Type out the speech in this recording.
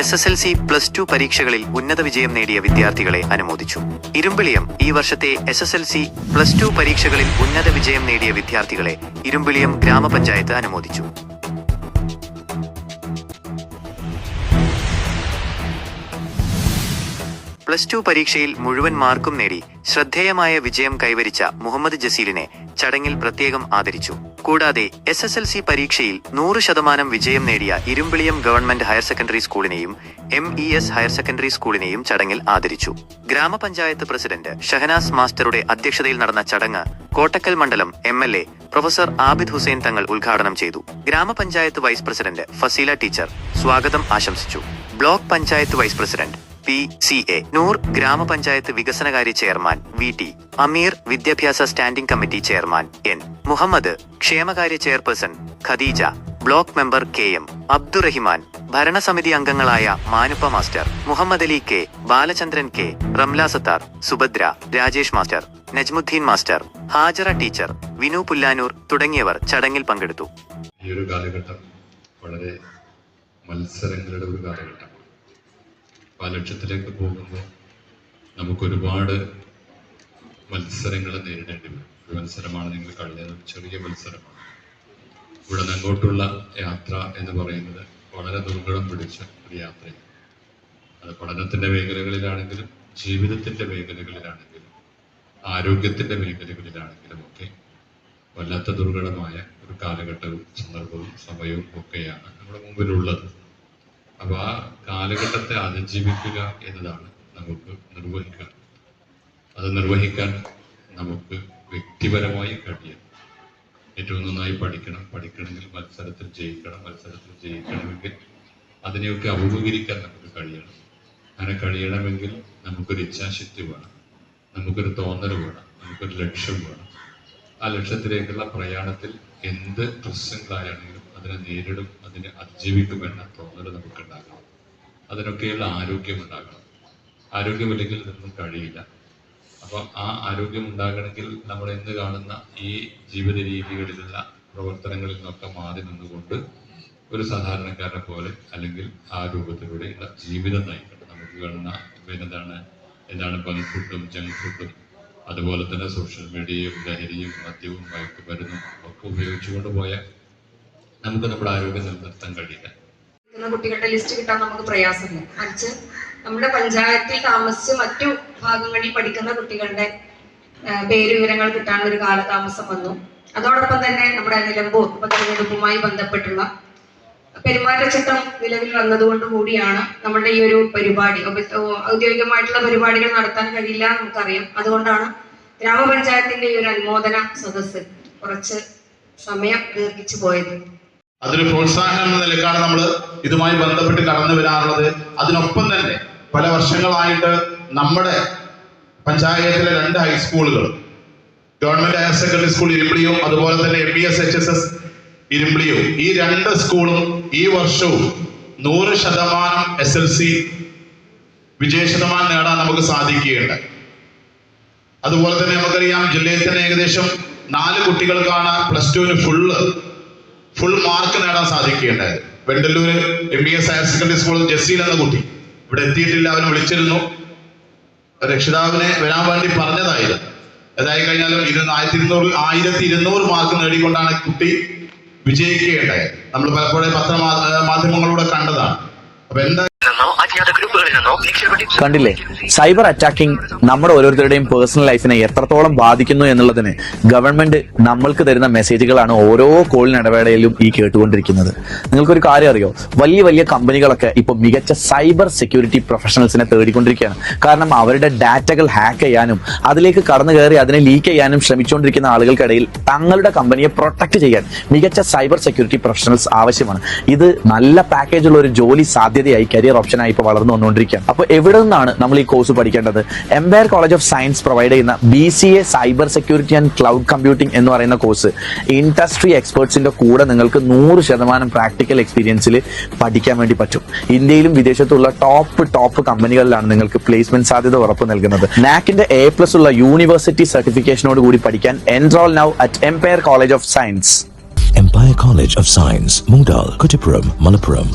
S S L C plus two പരീക്ഷകളിൽ ഉന്നത വിജയം നേടിയ വിദ്യാർത്ഥികളെ അനുമോദിച്ചു. ഇരുമ്പിളിയം ഈ വർഷത്തെ S S L C plus two പരീക്ഷകളിൽ ഉന്നത വിജയം നേടിയ വിദ്യാർത്ഥികളെ ഇരുമ്പിളിയം ഗ്രാമപഞ്ചായത്ത് അനുമോദിച്ചു. പ്ലസ് ടു പരീക്ഷയിൽ മുഴുവൻ മാർക്കും നേടി ശ്രദ്ധേയമായ വിജയം കൈവരിച്ച മുഹമ്മദ് ജസീലിനെ ചടങ്ങിൽ പ്രത്യേകം ആദരിച്ചു. കൂടാതെ എസ് എസ് എൽ സി പരീക്ഷയിൽ നൂറ് ശതമാനം വിജയം നേടിയ Irimbiliyam government higher secondary സ്കൂളിനെയും M E S higher secondary സ്കൂളിനെയും ചടങ്ങിൽ ആദരിച്ചു. ഗ്രാമപഞ്ചായത്ത് പ്രസിഡന്റ് ഷഹനാസ് മാസ്റ്ററുടെ അധ്യക്ഷതയിൽ നടന്ന ചടങ്ങ് കോട്ടക്കൽ മണ്ഡലം M L A professor Abid Hussain Thangal ഉദ്ഘാടനം ചെയ്തു. ഗ്രാമപഞ്ചായത്ത് വൈസ് പ്രസിഡന്റ് ഫസീല ടീച്ചർ സ്വാഗതം ആശംസിച്ചു. Block panchayat vice president P C A Noor ഗ്രാമപഞ്ചായത്ത് വികസനകാര്യ ചെയർമാൻ വി ടി. അമീർ വിദ്യാഭ്യാസ standing committee chairman N. Muhammad. ക്ഷേമകാര്യ chairperson Khadeeja. Block member K M. Abdurahiman. ഭരണസമിതി അംഗങ്ങളായ Manuppa master Muhammad Ali K. Balachandran K. Ramla Sathar. Subhadra. Rajesh master. Najmudheen master. Hajara teacher. Vinu Pullanur തുടങ്ങിയവർ ചടങ്ങിൽ പങ്കെടുത്തു. ഈ ഒരു കാലഘട്ടം വളരെ മത്സരങ്ങളുടെ ഒരു കാലഘട്ടമാണ്. അപ്പോൾ ആ ലക്ഷ്യത്തിലേക്ക് പോകുമ്പോൾ നമുക്കൊരുപാട് മത്സരങ്ങൾ നേരിടേണ്ടി വരും. ഒരു മത്സരമാണ് നിങ്ങൾ ഒരു ചെറിയ മത്സരമാണ്. ഇവിടെ അങ്ങോട്ടുള്ള യാത്ര എന്ന് പറയുന്നത് വളരെ ദുർഘടം പിടിച്ച ഒരു യാത്രയാണ്. അത് പഠനത്തിന്റെ മേഖലകളിലാണെങ്കിലും ജീവിതത്തിന്റെ മേഖലകളിലാണെങ്കിലും ആരോഗ്യത്തിന്റെ മേഖലകളിലാണെങ്കിലും ഒക്കെ വല്ലാത്ത ദുർഘടമായ ഒരു കാലഘട്ടവും സന്ദർഭവും സമയവും ഒക്കെയാണ് നമ്മുടെ മുമ്പിലുള്ളത്. അപ്പോൾ ആ കാലഘട്ടത്തെ അതിജീവിക്കുക എന്നതാണ് നമുക്ക് നിർവഹിക്കാൻ. അത് നിർവഹിക്കാൻ നമുക്ക് വ്യക്തിപരമായി കഴിയണം. ഏറ്റവും നന്നായി പഠിക്കണം. പഠിക്കണമെങ്കിൽ മത്സരത്തിൽ ജയിക്കണം. മത്സരത്തിൽ ജയിക്കണമെങ്കിൽ അതിനെയൊക്കെ അഭിമുഖീകരിക്കാൻ നമുക്ക് കഴിയണം. അങ്ങനെ കഴിയണമെങ്കിൽ നമുക്കൊരു ഇച്ഛാശക്തി വേണം. നമുക്കൊരു തോന്നൽ വേണം. നമുക്കൊരു ലക്ഷ്യം വേണം. ആ ലക്ഷ്യത്തിലേക്കുള്ള പ്രയാണത്തിൽ എന്ത് പ്രശ്നങ്ങളായാണെങ്കിലും അതിനെ നേരിടും അതിനെ അതിജീവിക്കുമെന്ന തോന്നൽ നമുക്കുണ്ടാകണം. അതിനൊക്കെയുള്ള ആരോഗ്യം ഉണ്ടാകണം. ആരോഗ്യമില്ലെങ്കിൽ ഇതൊന്നും കഴിയില്ല. അപ്പോൾ ആ ആരോഗ്യം ഉണ്ടാകണമെങ്കിൽ നമ്മൾ ഇന്ന് കാണുന്ന ഈ ജീവിത രീതികളിലുള്ള പ്രവർത്തനങ്ങളിൽ നിന്നൊക്കെ മാറി നിന്നുകൊണ്ട് ഒരു സാധാരണക്കാരനെ പോലെ അല്ലെങ്കിൽ ആ രൂപത്തിലൂടെയുള്ള ജീവിതം നയിക്കണം നമുക്ക് കാണുന്ന എന്താണ് എന്താണ് ബങ്ക് ഫുഡും ജങ്ക് ഫുഡും അതുപോലെ തന്നെ സോഷ്യൽ മീഡിയയും ലഹരിയും മദ്യവും മയക്കുമരുന്നും ഒക്കെ ഉപയോഗിച്ചുകൊണ്ട് പോയാൽ നമുക്ക് നമ്മുടെ ആരോഗ്യം നിലനിർത്താൻ കഴിയില്ല. കുട്ടികളുടെ ലിസ്റ്റ് കിട്ടാൻ നമുക്ക് പ്രയാസമില്ല. മറിച്ച് നമ്മുടെ പഞ്ചായത്തിൽ താമസിച്ച് മറ്റു ഭാഗങ്ങളിൽ പഠിക്കുന്ന കുട്ടികളുടെ പേര് വിവരങ്ങൾ കിട്ടാനുള്ള ഒരു കാലതാമസം വന്നു. അതോടൊപ്പം തന്നെ നമ്മുടെ നിലമ്പൂർ ഉപതെരഞ്ഞെടുപ്പുമായി ബന്ധപ്പെട്ടുള്ള പെരുമാറ്റച്ചട്ടം നിലവിൽ വന്നതുകൊണ്ട് കൂടിയാണ് നമ്മുടെ ഈ ഒരു പരിപാടി. ഔദ്യോഗികമായിട്ടുള്ള പരിപാടികൾ നടത്താൻ കഴിയില്ല നമുക്കറിയാം. അതുകൊണ്ടാണ് ഗ്രാമപഞ്ചായത്തിന്റെ ഈ ഒരു അനുമോദന സദസ്സ് കുറച്ച് സമയം ദീർഘിച്ചു പോയത്. അതൊരു പ്രോത്സാഹനം എന്ന നിലക്കാണ് നമ്മൾ ഇതുമായി ബന്ധപ്പെട്ട് കടന്നു വരാറുള്ളത്. അതിനൊപ്പം തന്നെ പല വർഷങ്ങളായിട്ട് നമ്മുടെ പഞ്ചായത്തിലെ രണ്ട് ഹൈസ്കൂളുകൾ ഗവൺമെന്റ് ഹയർ സെക്കൻഡറി സ്കൂൾ ഇരുമ്പിളിയും അതുപോലെ തന്നെ M B S H S S ഇരുമ്പിളിയും ഈ രണ്ട് സ്കൂളും ഈ വർഷവും നൂറ് ശതമാനം എസ് എൽ സി വിജയ ശതമാനം നേടാൻ നമുക്ക് സാധിക്കുകയുണ്ട്. അതുപോലെ തന്നെ നമുക്കറിയാം ജില്ലയിൽ തന്നെ ഏകദേശം നാല് കുട്ടികൾക്കാണ് പ്ലസ് ടുവിന് ഫുള്ള് ഫുൾ മാർക്ക് നേടാൻ സാധിക്കുകയുണ്ടായത്. Vendallur M B S higher secondary സ്കൂളിൽ ജസീൽ എന്ന കുട്ടി. ഇവിടെ എത്തിയിട്ടില്ല അവനെ വിളിച്ചിരുന്നു. രക്ഷിതാവിനെ വരാൻ വേണ്ടി പറഞ്ഞതായിരുന്നു. അതായി കഴിഞ്ഞാലും ഇരുന്ന് ആയിരത്തി ഇരുന്നൂറ് ആയിരത്തി ഇരുന്നൂറ് മാർക്ക് നേടിക്കൊണ്ടാണ് കുട്ടി വിജയിക്കുകയുണ്ടായത്. നമ്മൾ പലപ്പോഴും പത്ര മാധ്യമങ്ങളിലൂടെ കണ്ടതാണ്. അപ്പൊ എന്താ കണ്ടില്ലേ? സൈബർ അറ്റാക്കിംഗ് നമ്മുടെ ഓരോരുത്തരുടെയും പേഴ്സണൽ ലൈഫിനെ എത്രത്തോളം ബാധിക്കുന്നു എന്നുള്ളതിന് ഗവൺമെന്റ് നമ്മൾക്ക് തരുന്ന മെസ്സേജുകളാണ് ഓരോ കോളിന് ഇടവേളയിലും ഈ കേട്ടുകൊണ്ടിരിക്കുന്നത്. നിങ്ങൾക്കൊരു കാര്യം അറിയോ? വലിയ വലിയ കമ്പനികളൊക്കെ ഇപ്പൊ മികച്ച സൈബർ സെക്യൂരിറ്റി പ്രൊഫഷണൽസിനെ തേടിക്കൊണ്ടിരിക്കുകയാണ്. കാരണം അവരുടെ ഡാറ്റകൾ ഹാക്ക് ചെയ്യാനും അതിലേക്ക് കടന്നു കയറി അതിനെ ലീക്ക് ചെയ്യാനും ശ്രമിച്ചുകൊണ്ടിരിക്കുന്ന ആളുകൾക്കിടയിൽ തങ്ങളുടെ കമ്പനിയെ പ്രൊട്ടക്ട് ചെയ്യാൻ മികച്ച സൈബർ സെക്യൂരിറ്റി പ്രൊഫഷണൽസ് ആവശ്യമാണ്. ഇത് നല്ല പാക്കേജുള്ള ഒരു ജോലി സാധ്യതയായി കരിയർ ഓപ്ഷനായി ഇപ്പോൾ വളർന്നു വന്നുകൊണ്ടിരിക്കുകയാണ്. അപ്പോൾ എവിടെ നിന്നാണ് നമ്മൾ ഈ കോഴ്സ് പഠിക്കേണ്ടത്? Empire college of science provide ചെയ്യുന്ന B C A cyber security and cloud computing എന്ന് പറയുന്ന കോഴ്സ് ഇൻഡസ്ട്രി എക്സ്പേർട്സിന്റെ കൂടെ നിങ്ങൾക്ക് നൂറ് ശതമാനം പ്രാക്ടിക്കൽ എക്സ്പീരിയൻസിൽ പഠിക്കാൻ വേണ്ടി പറ്റും. ഇന്ത്യയിലും വിദേശത്തുള്ള ടോപ്പ് ടോപ്പ് കമ്പനികളിലാണ് നിങ്ങൾക്ക് പ്ലേസ്മെന്റ് സാധ്യത ഉറപ്പ് നൽകുന്നത്. നാക്കിന്റെ എ പ്ലസ് ഉള്ള യൂണിവേഴ്സിറ്റി സർട്ടിഫിക്കേഷനോട് കൂടി പഠിക്കാൻ enrol now at empire college of science Empire College of Science, Mundal, Kuttippuram Malappuram.